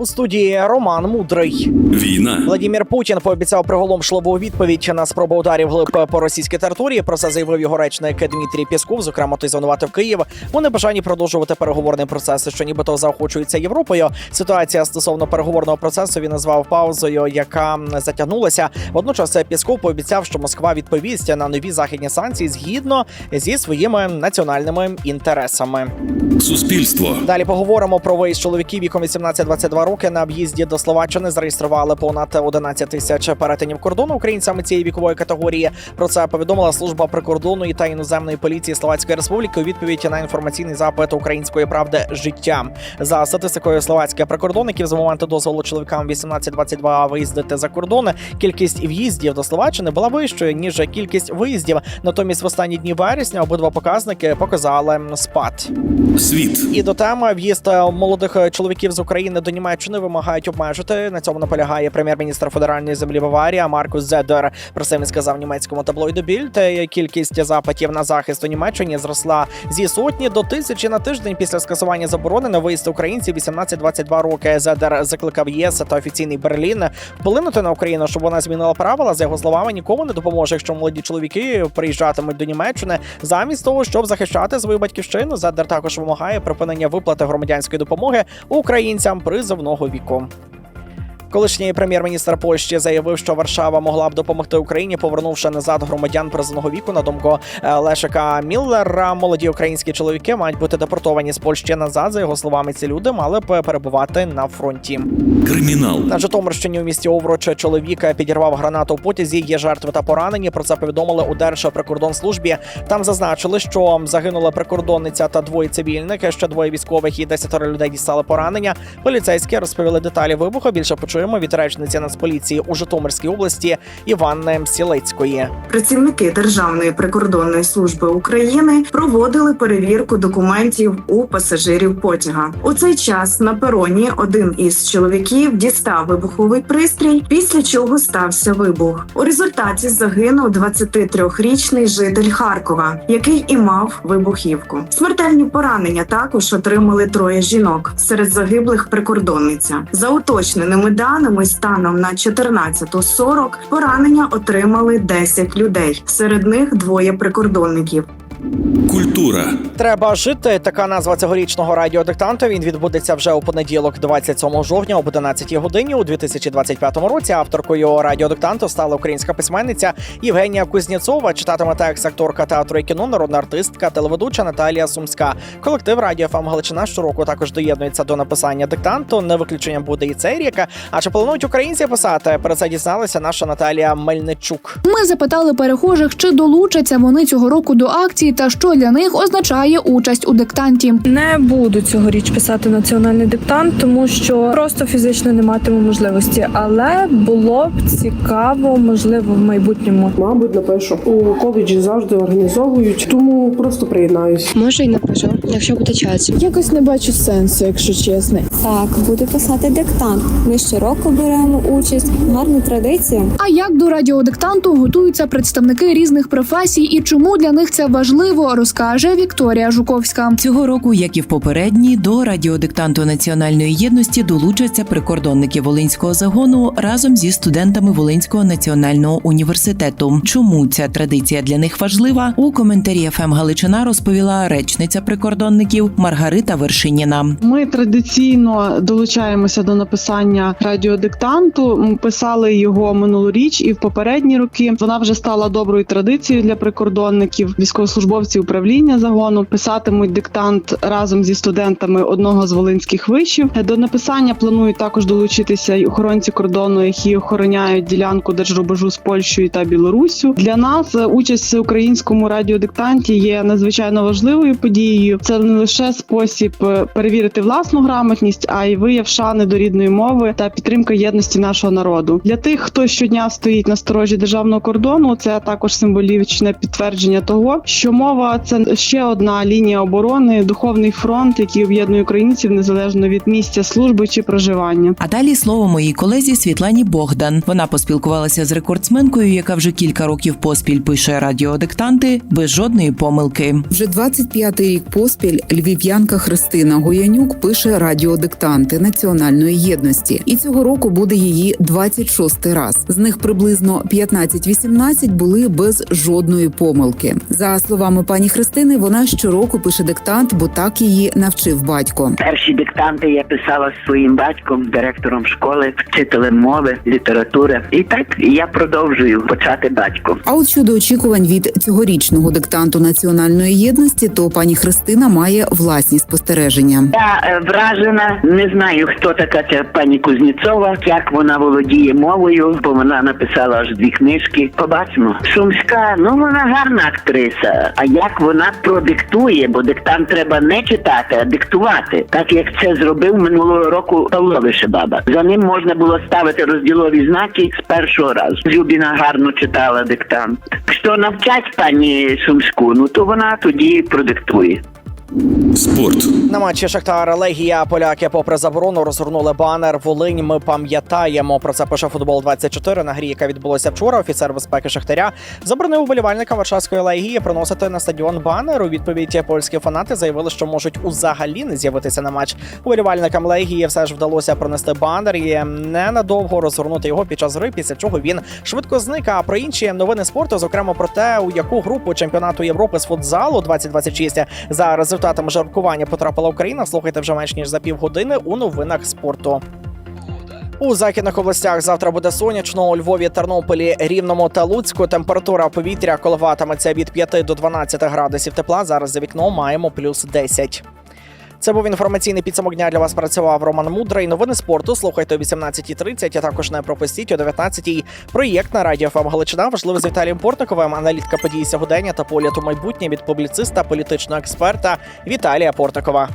У студії Роман Мудрий. Війна. Владімір Путін пообіцяв приголомшливу відповідь на спробу ударів глиб по російській території. Про це заявив його речник Дмитрій Пісков. Зокрема, той звинуватив Київ у небажанні продовжувати переговорний процес, що нібито заохочується Європою. Ситуація стосовно переговорного процесу він назвав паузою, яка затягнулася. Водночас Пісков пообіцяв, що Москва відповість на нові західні санкції згідно зі своїми національними інтересами. Суспільство. Далі поговоримо про виїзд чоловіків віком 18-22 роки на в'їзді до Словаччини. Зареєстрували понад 11 тисяч перетинів кордону українцями цієї вікової категорії. Про це повідомила служба прикордонної та іноземної поліції Словацької Республіки у відповідь на інформаційний запит української правди життя. За статистикою словацьких прикордонників з моменту дозволу чоловікам 18-22 виїздити за кордон. Кількість в'їздів до Словаччини була вищою ніж кількість виїздів. Натомість в останні дні вересня обидва показники показали спад. Світ. І до теми в'їзд молодих чоловіків з України до Німеччини вимагають обмежити. На цьому наполягає прем'єр-міністр федеральної землі Баварія Маркус Зедер. Про це він сказав німецькому таблоїду Більд. Кількість запитів на захист у Німеччині зросла зі сотні до тисячі на тиждень після скасування заборони на виїзд українців 18-22 роки. Зедер закликав ЄС та офіційний Берлін вплинути на Україну, щоб вона змінила правила. За його словами, нікому не допоможе, якщо молоді чоловіки приїжджатимуть до Німеччини замість того, щоб захищати свою батьківщину. Зедер також вимагає припинення виплати громадянської допомоги українцям призовного віку. Колишній прем'єр-міністр Польщі заявив, що Варшава могла б допомогти Україні, повернувши назад громадян призовного віку. На думку е, Лешика Міллера, молоді українські чоловіки мають бути депортовані з Польщі назад. За його словами, ці люди мали б перебувати на фронті. Кримінал. На Житомирщині у місті Овруч чоловік підірвав гранату в потязі. Є жертви та поранені. Про це повідомили у Держприкордонслужбі. Там зазначили, що загинула прикордонниця та двоє цивільних. Ще двоє військових і десятеро людей дістали поранення. Поліцейські розповіли деталі вибуху. Більше почуємо від речниці Нацполіції у Житомирській області Іванни Сілецької. Працівники Державної прикордонної служби України проводили перевірку документів у пасажирів потяга. У цей час на пероні один із чоловіків дістав вибуховий пристрій, після чого стався вибух. У результаті загинув 23-річний житель Харкова, який і мав вибухівку. Смертельні поранення також отримали троє жінок. Серед загиблих прикордонниця. За уточненими даними станом на 14.40 поранення отримали 10 людей. Серед них двоє прикордонників. Культура. Треба жити. Така назва цьогорічного радіодиктанту. Він відбудеться вже у понеділок, 27 жовтня, об 11 годині у 2025 році. Авторкою радіодиктанту стала українська письменниця Євгенія Кузнєцова. Читатиме текст акторка театру і кіно, народна артистка, телеведуча Наталія Сумська. Колектив Радіо ФМ Галичина щороку також доєднується до написання диктанту. Не виключенням буде і цей рік. А чи планують українці писати? Про це дізналася наша Наталія Мельничук. Ми запитали перехожих, чи долучаться вони цього року до акції та що для них означає участь у диктанті. Не буду цьогоріч писати національний диктант, тому що просто фізично не матиму можливості. Але було б цікаво, можливо, в майбутньому. Мабуть, напишу. У коледжі завжди організовують, тому просто приєднаюсь. Може, й напишу, якщо буде час. Якось не бачу сенсу, якщо чесно. Так, буду писати диктант. Ми щороку беремо участь. Гарна традиція. А як до радіодиктанту готуються представники різних професій і чому для них це важливо, розкаже Вікторія Жуковська. Цього року, як і в попередній, до радіодиктанту національної єдності долучаться прикордонники Волинського загону разом зі студентами Волинського національного університету. Чому ця традиція для них важлива? У коментарі ФМ Галичина розповіла речниця прикордонників Маргарита Вершиніна. Ми традиційно долучаємося до написання радіодиктанту. Ми писали його минулоріч і в попередні роки. Вона вже стала доброю традицією для прикордонників, військовослужбовців управління загону. Писатимуть диктант разом зі студентами одного з волинських вишів. До написання планують також долучитися й охоронці кордону, які охороняють ділянку держрубежу з Польщею та Білоруссю. Для нас участь в українському радіодиктанті є надзвичайно важливою подією. Це не лише спосіб е, перевірити власну грамотність, а й вияв шани до рідної мови та підтримка єдності нашого народу. Для тих, хто щодня стоїть на сторожі державного кордону, це також символічне підтвердження того, що мова це ще одна лінія оборони, духовний фронт, який об'єднує українців незалежно від місця служби чи проживання. А далі слово моїй колезі Світлані Богдан. Вона поспілкувалася з рекордсменкою, яка вже кілька років поспіль пише радіодиктанти без жодної помилки. Вже 25-й рік поспіль львів'янка Христина Гоянюк пише радіодиктанти національної єдності, і цього року буде її 26-й раз. З них приблизно 15-18 були без жодної помилки. За словами пані Христини, вона щороку пише диктант, бо так її навчив батько. Перші диктанти я писала з своїм батьком, директором школи, вчителем мови, літератури. І так я продовжую почати батьком. А от щодо очікувань від цьогорічного диктанту національної єдності, то пані Христина має власні спостереження. Я е, вражена, не знаю, хто така ця пані Кузнєцова, як вона володіє мовою, бо вона написала аж дві книжки. Побачимо. Сумська, ну вона гарна актриса. А як вона продиктує, бо диктант треба не читати, а диктувати, так як це зробив минулого року Павло Вишебаба. За ним можна було ставити розділові знаки з першого разу. Любіна гарно читала диктант. Що навчать пані Сумську, ну то вона тоді продиктує. Спорт. На матчі Шахтар Легія поляки, попри заборону, розгорнули банер Волинь. Ми пам'ятаємо про це. Пише футбол 24 на грі, яка відбулася вчора. Офіцер безпеки Шахтаря заборонив уболівальникам Варшавської легії приносити на стадіон банер. У відповідь польські фанати заявили, що можуть узагалі не з'явитися на матч. Уболівальникам легії все ж вдалося пронести банер і ненадовго розгорнути його під час гри. Після чого він швидко зник. А про інші новини спорту, зокрема про те, у яку групу чемпіонату Європи з футзалу 2026 за результатами жаркування потрапила Україна. Слухайте вже менш ніж за півгодини у новинах спорту. У західних областях завтра буде сонячно. У Львові, Тернополі, Рівному та Луцьку. Температура повітря коливатиметься від 5 до 12 градусів тепла. Зараз за вікном маємо плюс 10. Це був інформаційний підсумок дня для вас. Працював Роман Мудрий. Новини спорту. Слухайте о 18.30, а також не пропустіть о 19.00. Проєкт на радіо ФМ Галичина. Важливий з Віталієм Портниковим. Аналітика подій сьогодення та погляд у майбутнє від публіциста, політичного експерта Віталія Портникова.